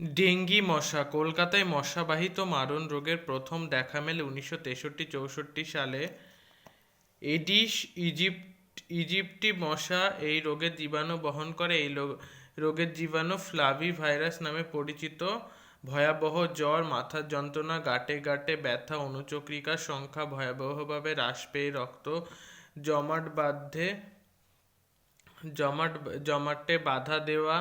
Dengue মশা, কলকাতায় মশাবাহিত মারণ রোগের প্রথম দেখা মেলে উনিশশো তেষট্টি চৌষট্টি সালে। এডিস, ইজিপ্ট, ইজিপ্টি মশা এই রোগের জীবাণু বহন করে। এই রোগের জীবাণু ফ্লাভি ভাইরাস নামে পরিচিত। ভয়াবহ জ্বর, মাথার যন্ত্রণা, গাঁটে গাঁটে ব্যথা, অনুচক্রিকার সংখ্যা ভয়াবহভাবে হ্রাস পেয়ে রক্ত জমাট বাঁধে, জমাট, জমাটে বাধা দেওয়া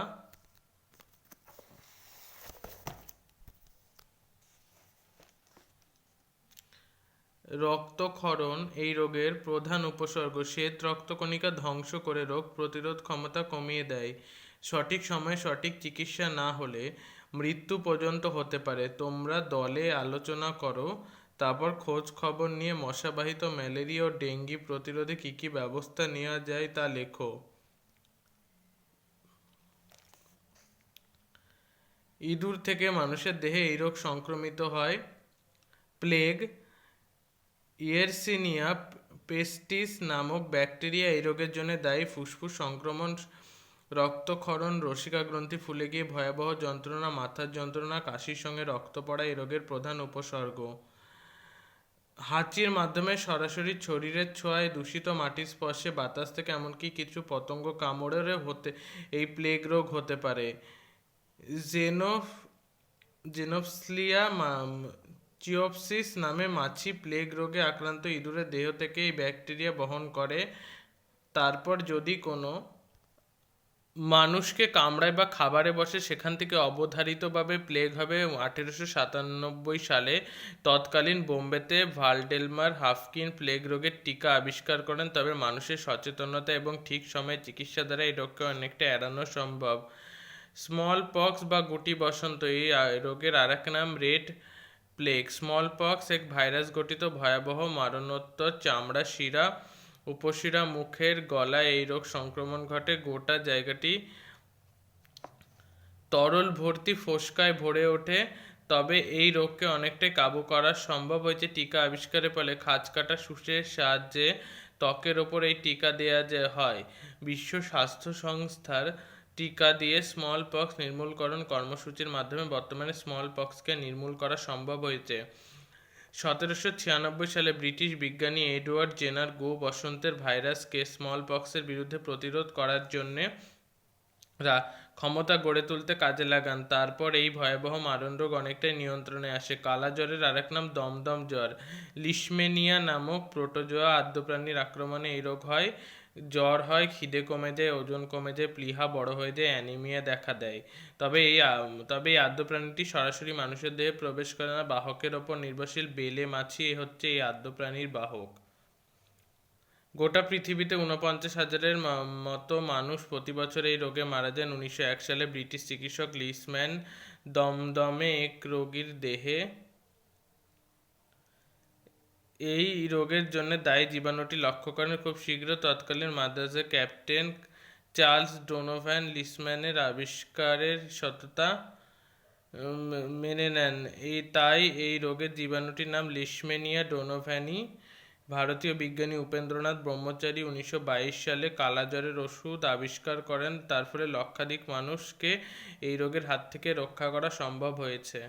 রক্তক্ষরণ এই রোগের প্রধান উপসর্গ। শ্বেত রক্তকণিকা ধ্বংস করে রোগ প্রতিরোধ ক্ষমতা কমিয়ে দেয়। সঠিক সময়ে সঠিক চিকিৎসা না হলে মৃত্যু পর্যন্ত হতে পারে। তোমরা দলে আলোচনা করো। তারপর খোঁজ খবর নিয়ে মশাবাহিত ম্যালেরিয়া ও ডেঙ্গি প্রতিরোধে কী কী ব্যবস্থা নেওয়া যায় তা লেখো। ইঁদুর থেকে মানুষের দেহে এই রোগ সংক্রমিত হয়। প্লেগ ইয়েরসিনিয়া পেস্টিস নামক ব্যাকটেরিয়া এই রোগের জন্য দায়ী। ফুসফুস সংক্রমণ, রক্তক্ষরণ, রসিকা গ্রন্থি, ফুলে গিয়ে ভয়াবহ যন্ত্রণা, মাথার যন্ত্রণা, কাশির সঙ্গে রক্ত পড়া এই রোগের প্রধান উপসর্গ। হাঁচির মাধ্যমে সরাসরি শরীরের ছোঁয়ায় দূষিত মাটির স্পর্শে বাতাস থেকে এমনকি কিছু পতঙ্গ কামড়েও হতে, এই প্লেগ রোগ হতে পারে। জেনোফ, জেনোফসলিয়া চিওপসিস নামে মাছি প্লেগ রোগে আক্রান্ত ইঁদুরের দেহ থেকে এই ব্যাকটেরিয়া বহন করে। তারপর যদি কোনো মানুষকে কামড়ায় বা খাবারে বসে, সেখান থেকে অবধারিতভাবে প্লেগ হবে। আঠেরোশো সাতানব্বই সালে তৎকালীন বোম্বেতে ভালডেলমার হাফকিন প্লেগ রোগের টিকা আবিষ্কার করেন। তবে মানুষের সচেতনতা এবং ঠিক সময়ে চিকিৎসা দ্বারা এই রোগকে অনেকটা এড়ানো সম্ভব। স্মল পক্স বা গুটি বসন্ত, এই রোগের আরেক নাম রেড প্লেগ স্মল পক্স এক ভাইরাস গঠিত ভয়াবহ মারণোত্তর, চামড়া শিরা, উপশিরা মুখের গলায় এই রোগ সংক্রমণ ঘটে। গোটা জায়গাটি তরল ভর্তি ফোসকায় ভরে ওঠে। তবে এই রোগকে অনেকটাই কাবু করা সম্ভব হয়েছে। টিকা আবিষ্কারের ফলে খাঁজ কাটা সুসের সাহায্যে ত্বকের ওপর এই টিকা দেওয়া যে হয়। বিশ্ব স্বাস্থ্য সংস্থার টিকা দিয়ে স্মল পক্স নির্মূলকরণ কর্মসূচির মাধ্যমে বর্তমানে স্মল পক্সকে নির্মূল করা সম্ভব হয়েছে। সতেরোশো ছিয়ানব্বই সালে ব্রিটিশ বিজ্ঞানী এডওয়ার্ড জেনার গো বসন্তের ভাইরাসকে স্মল পক্সের বিরুদ্ধে প্রতিরোধ করার জন্যে রা ক্ষমতা গড়ে তুলতে কাজে লাগান। তারপর এই ভয়াবহ মারণ রোগ অনেকটাই নিয়ন্ত্রণে আসে। কালা জ্বরের আরেক নাম দমদম জ্বর। লিশমেনিয়া নামক প্রোটোজোয়া আদ্যপ্রাণীর আক্রমণে এই রোগ হয়। জ্বর হয়, খিদে কমে যায়, ওজন কমে যায়, প্লিহা বড় হয়ে যায়, অ্যানিমিয়া দেখা দেয়। তবে এই তবে এই আদ্য প্রাণীটি সরাসরি মানুষের দেহে প্রবেশ করে না, বাহকের ওপর নির্ভরশীল বেলে মাছি হচ্ছে এই আদ্য প্রাণীর বাহক। গোটা পৃথিবীতে উনপঞ্চাশ হাজারের মতো মানুষ প্রতি বছর এই রোগে মারা যান। উনিশশো এক সালে ব্রিটিশ চিকিৎসক লিসম্যান দমদমে এক রোগীর দেহে এই রোগের জন্য দায়ী জীবাণুটি লক্ষ্য করেন খুব শীঘ্র তৎকালীন মাদ্রাজের ক্যাপ্টেন চার্লস ডোনোভ্যান লিসম্যানের আবিষ্কারের সততা মেনে নেন। এই তাই এই রোগের জীবাণুটির নাম লিসমেনিয়া ডোনোভ্যানি ভারতীয় বিজ্ঞানী উপেন্দ্রনাথ ব্রহ্মচারী উনিশশো বাইশ সালে কালাজ্বরের ওষুধ আবিষ্কার করেন। তার ফলে লক্ষাধিক মানুষকে এই রোগের হাত থেকে রক্ষা করা সম্ভব হয়েছে।